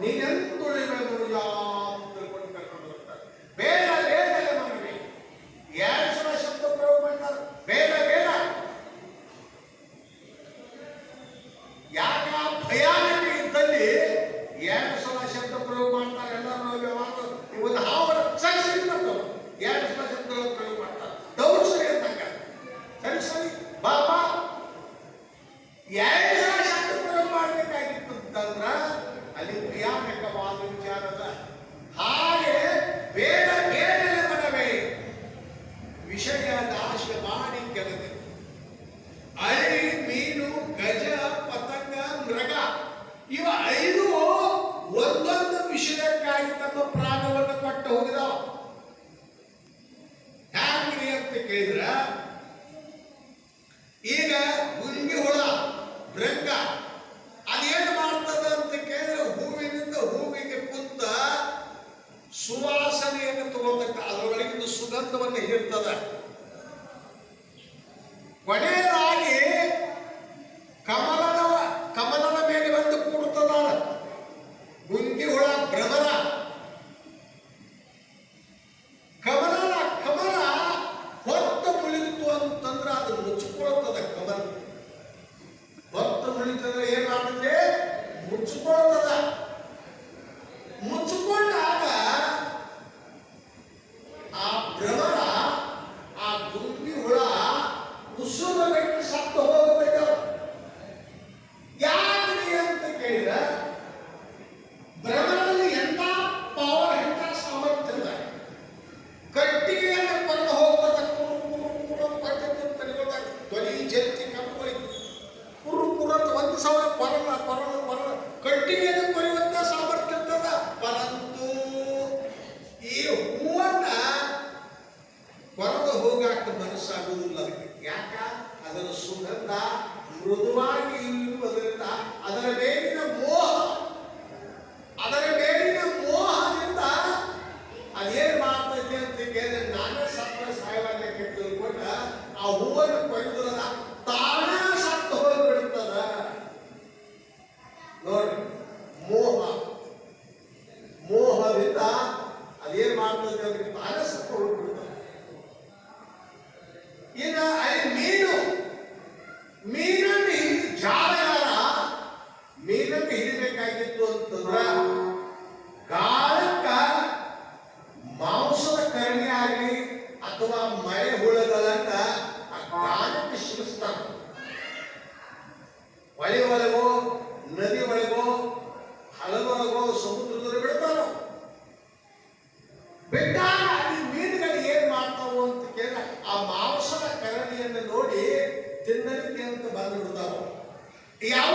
நிலந்தொழில்களுடைய ಮನುಷ್ಯನಕ್ಕಾಗಿ ತಮ್ಮ ಪ್ರಾಣವನ್ನು ಕೊಟ್ಟು ಹೋಗಿದವ ಹ್ಯಾಂಗ್ರಿ ಅಂತ ಕೇಳಿದ್ರ? ಈಗ ಗುಂಗಿ ಹುಳ, ಭೃಂಗ, ಅದೇನು ಮಾಡ್ತದ ಅಂತ ಕೇಳಿದ್ರೆ ಹೂವಿನಿಂದ ಹೂವಿಗೆ ಕುಂತ ಸುವಾಸನೆಯನ್ನು ತಗೊಳ್ತಕ್ಕ ಅದರೊಳಗಿಂದ ಸುಗಂಧವನ್ನು ಹೇಳ್ತದ ಕೊನೆ ಹೋಗಾಕ ಮನಸ್ಸಾಗುವುದಿಲ್ಲ ಯಾಕ? ಅದರ ಸುಗಂಧ ಮೃದುವಾಗಿ ಇರುವುದರಿಂದ ಅದರ ಮೇಲಿನ ಮೋಹ, ಅದರ ಮೇಲಿನ ಮೋಹದಿಂದ ಅದೇನ್ ಮಾಡ್ತೈತೆ ಅಂತ ಕೇಳಿದ್ರೆ ನಾನೇ ಸತ್ತ ಸಾಯವಾಗಕ್ಕೆ ತಿಳ್ಕೊಂಡ ಆ ಹೂವನ್ನು ಕೊಯ್ದದ ತಾನೇ ಸತ್ತು ಬಿಡುತ್ತದ ನೋಡ್ರಿ. ವೇದಕ್ಕೆ ಹಿಡಿಬೇಕಾಗಿತ್ತು ಅಂತಂದ್ರ ಕಾಳಕ್ಕ ಮಾಂಸದ ಕರ್ಣಿ ಆಗಲಿ ಅಥವಾ ಮಳೆ ಹುಳಗಳನ್ನ ಆ ಕಾಲಕ್ಕೆ ಶಿರಸ್ತಾರ ಹೊಳೆ ಒಳಗೋ, ನದಿ ಒಳಗೋ ಹಲವೊಳಗೋ ಸಮುದ್ರದಲ್ಲಿ ಬಿಡ್ತಾರ? ಬೆಟ್ಟ ಮೀನುಗಳು ಏನ್ ಮಾಡ್ತಾವು ಅಂತ ಕೇಳ ಆ ಮಾಂಸದ ಕರಡಿಯನ್ನು ನೋಡಿ ತಿನ್ನಲಿಕ್ಕೆ ಅಂತ ಬಂದು ಬಿಡ್ತಾವ ಯಾವ